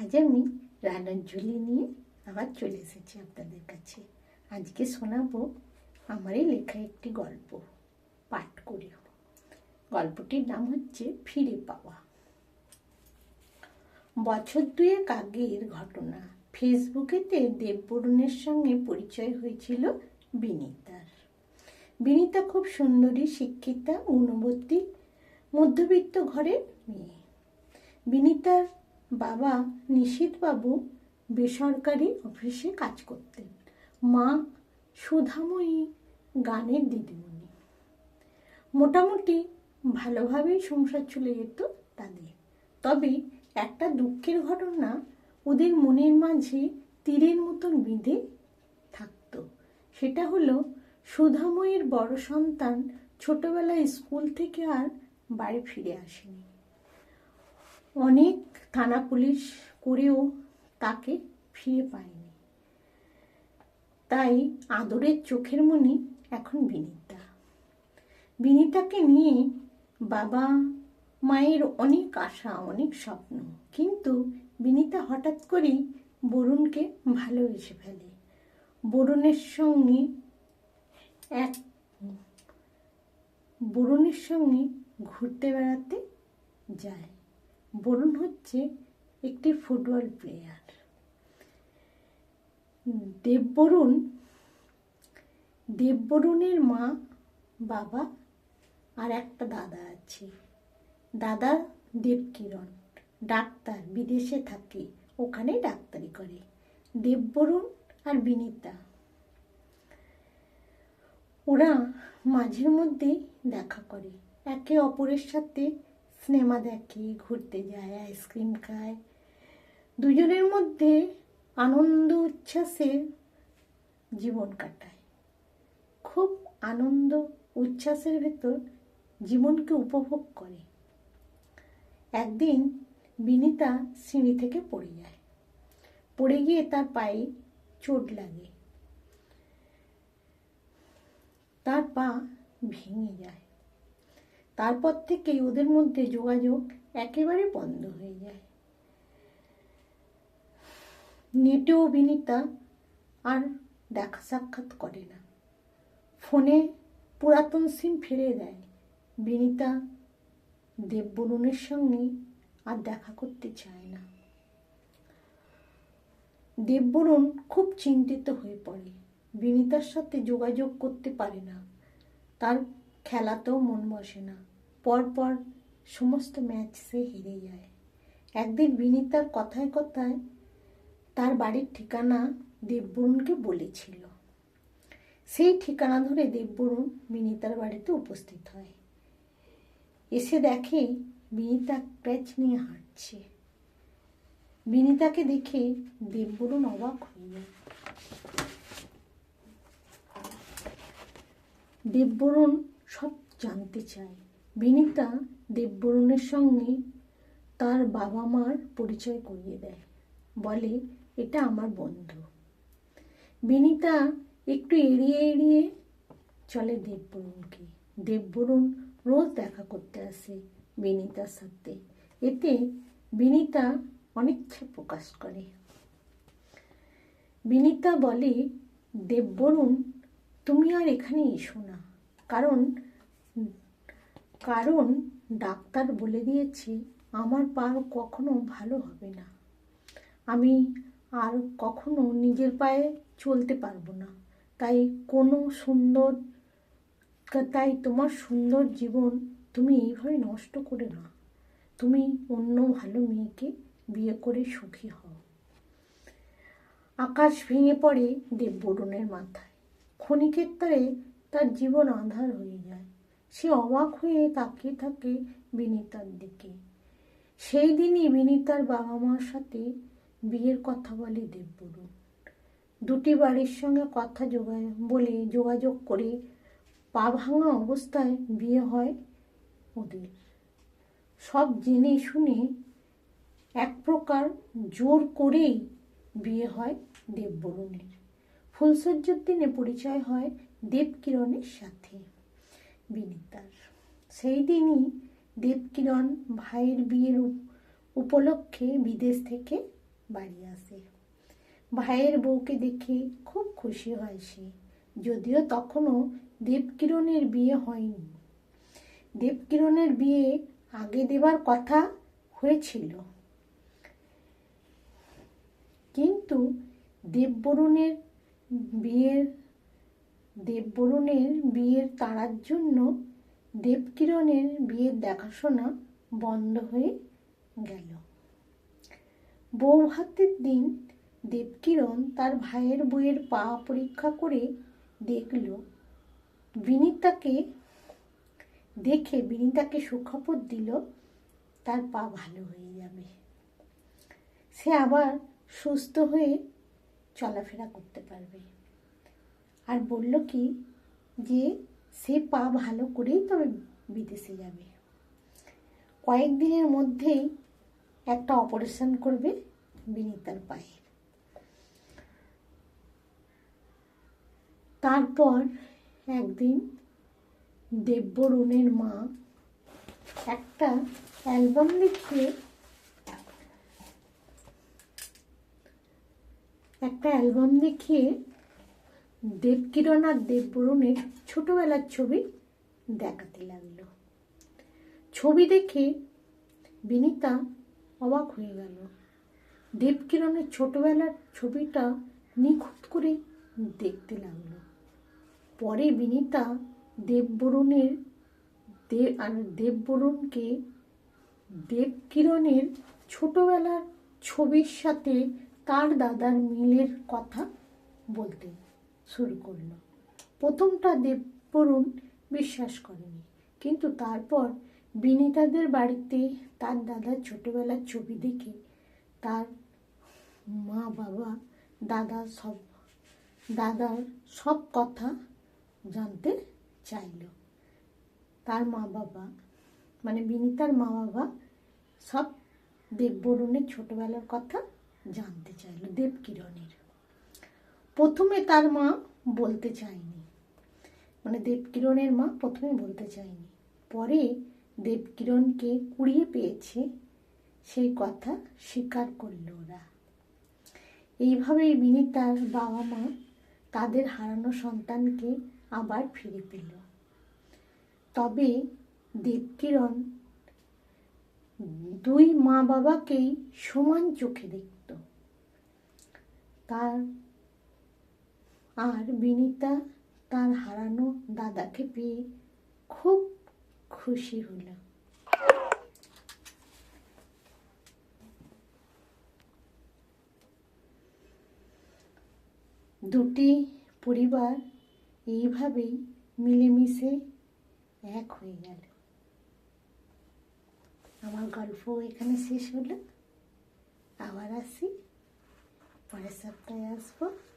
আজ আমি রান্নার ঝুলি নিয়ে আবার চলে এসেছি আপনাদের কাছে। আজকে শোনাবো আমারই লেখা একটি গল্প, পাঠ করি গল্পটির নাম হচ্ছে ফিরে পাওয়া। বছর দুয়েক আগের ঘটনা। ফেসবুকেতে দেববরুণের সঙ্গে পরিচয় হয়েছিল বিনীতার বিনীতা খুব সুন্দরী, শিক্ষিতা, গুণবতী, মধ্যবিত্ত ঘরের মেয়ে। বিনীতার বাবা নিশীথবাবু বেসরকারি অফিসে কাজ করতেন। মা সুধাময়ী গানের দিদিমণি। মোটামুটি ভালোভাবেই সংসার চলে যেত তাদের। তবে একটা দুঃখের ঘটনা ওদের মনের মাঝে তীরের মতন বিঁধে থাকতো। সেটা হলো সুধাময়ীর বড় সন্তান ছোটবেলায় স্কুল থেকে আর বাড়ি ফিরে আসেনি। অনেক থানা পুলিশ করেও তাকে ফিরে পায়নি। তাই আদরের চোখের মনি এখন বিনীতা। বিনীতাকে নিয়ে বাবা মায়ের অনেক আশা, অনেক স্বপ্ন। কিন্তু বিনীতা হঠাৎ করেই বরুণকে ভালোবেসে ফেলে। বরুণের সঙ্গে এক বরুণের সঙ্গে ঘুরতে বেড়াতে যায়। বরুণ হচ্ছে একটি ফুটবল প্লেয়ার দেববরুণ দেববরুণের মা, বাবা আর একটা দাদা আছে। দাদা দেবকিরণ ডাক্তার, বিদেশে থাকে, ওখানে ডাক্তারি করে। দেববরুণ আর বিনীতা। ওরা মাঝের মধ্যেই দেখা করে। একে অপরের সাথে সিনেমা দেখে, ঘুরতে যায় আইসক্রিম খায়। দুজনের মধ্যে আনন্দ উচ্ছ্বাসে জীবন কাটায়। খুব আনন্দ উচ্ছ্বাসের ভেতর জীবনকে উপভোগ করে। একদিন বিনিতা সিঁড়ি থেকে পড়ে যায়। পড়ে গিয়ে তার পায়ে চোট লাগে। তার পা ভেঙে যায়। তারপর থেকে ওদের মধ্যে যোগাযোগ একেবারে বন্ধ হয়ে যায়। নেটেও বিনিতা আর দেখা সাক্ষাৎ করে না। ফোনে পুরাতন সিম ফিরে দেয়। বিনিতা দেববরুণের সঙ্গে আর দেখা করতে চায় না। দেববরুণ খুব চিন্তিত হয়ে পড়ে। বিনিতার সাথে যোগাযোগ করতে পারে না। তার খেলাতেও মন বসে না। পরপর সমস্ত ম্যাচ সে হেরে যায়। একদিন বিনিতার কথায় কথায় তার বাড়ির ঠিকানা দেববরুণকে বলেছিল। সেই ঠিকানা ধরে দেববরুণ বিনিতার বাড়িতে উপস্থিত হয়। এসে দেখে বিনিতা ক্র্যাচ নিয়ে হাঁটছে। বিনিতাকে দেখে দেববরুণ অবাক যায়। দেববরুণ সব জানতে চায়। বিনিতা দেববরুণের সঙ্গে তার বাবা মার পরিচয় করিয়ে দেয়। বলে, এটা আমার বন্ধু। বিনিতা একটু এড়িয়ে এড়িয়ে চলে দেববরুণকে। দেববরুণ রোজ দেখা করতে আসে বিনিতার সাথে। এতে বিনিতা অনিচ্ছা প্রকাশ করে। বিনিতা বলে, দেববরুণ, তুমি আর এখানে এসো না। কারণ কারণ ডাক্তার বলে দিয়েছে, আমার পা কখনো ভালো হবে না। আমি আর কখনো নিজের পায়ে চলতে পারব না। তাই কোনো সুন্দর, তাই তোমার সুন্দর জীবন তুমি এইভাবে নষ্ট করে না। তুমি অন্য ভালো মেয়েকে বিয়ে করে সুখী হও। আকাশ ভেঙে পড়ে দেববরুণের মাথায়। ক্ষণিকের তারে তার জীবন আধার হয়ে সে অবাক হয়ে তাকিয়ে থাকে বিনিতার দিকে। সেই দিনই বিনিতার বাবা মার সাথে বিয়ের কথা বলে দেববরুণ। দুটি বাড়ির সঙ্গে কথা যোগা বলে যোগাযোগ করে পা ভাঙা অবস্থায় বিয়ে হয় ওদের। সব জেনে শুনে এক প্রকার জোর করেই বিয়ে হয় দেববরুণের। ফুলসজ্জার দিনে পরিচয় হয় দেবকিরণের সাথে। বিনিতার। সেই দিনই দেবকিরণ ভাইয়ের বিয়ের উপলক্ষে বিদেশ থেকে বাড়ি আসে। ভাইয়ের বউকে দেখে খুব খুশি হয় সে, যদিও তখনও দেবকিরণের বিয়ে হয়নি। দেবকিরণের বিয়ে আগে দেবার কথা হয়েছিল। কিন্তু দেববরুণের বিয়ের দেববরুণের বিয়ের তাড়ার জন্য দেবকিরণের বিয়ের দেখাশোনা বন্ধ হয়ে গেল। বৌভাতের দিন দেবকিরণ তার ভাইয়ের বইয়ের পা পরীক্ষা করে দেখল, বিনিতাকে দেখে বিনিতাকে সুখবর দিল, তার পা ভালো হয়ে যাবে। সে আবার সুস্থ হয়ে চলাফেরা করতে পারবে। আর বলল কি যে, সে পা ভালো করেই তবে বিদেশে যাবে। কয়েকদিনের মধ্যেই একটা অপারেশন করবে বিনিতার পায়ে। তারপর একদিন দেববরুণের মা একটা অ্যালবাম লিখে একটা অ্যালবাম দেখিয়ে দেবকিরণ আর দেববরুণের ছোটবেলার ছবি দেখাতে লাগল। ছবি দেখে বিনিতা অবাক হয়ে গেল। দেবকিরণের ছোটবেলার ছবিটা নিখুঁত করে দেখতে লাগল। পরে বিনিতা দেববরুণের দেব আর দেববরুণকে দেবকিরণের ছোটবেলার ছবির সাথে তার দাদার মিলের কথা বলতে শুরু করল। প্রথমটা দেববরুণ বিশ্বাস করেনি। কিন্তু তারপর বিনিতাদের বাড়িতে তার দাদার ছোটবেলার ছবি দেখে তার মা, বাবা, দাদা সব, দাদার সব কথা জানতে চাইল। তার মা, বাবা মানে বিনিতার মা, বাবা সব দেববরুণের ছোটবেলার কথা জানতে চাইল দেবকিরণের প্রথমে তার মা বলতে চায়নি। মানে দেবকিরণের মা প্রথমে বলতে চায়নি। পরে দেবকিরণকে কুড়িয়ে পেয়েছে, সেই কথা স্বীকার করল ওরা। এইভাবেই বিনিতার বাবা মা তাদের হারানো সন্তানকে আবার ফিরে পেল। তবে দেবকিরণ দুই মা বাবাকেই সমান চোখে দেখত। তার আর বিনিতা তার হারানো দাদাকে পেয়ে খুব খুশি হলো। দুটি পরিবার এইভাবেই মিলেমিশে এক হয়ে গেল। আমার গল্প এখানে শেষ হলো। আবার আসি। পরের সপ্তাহে আসব।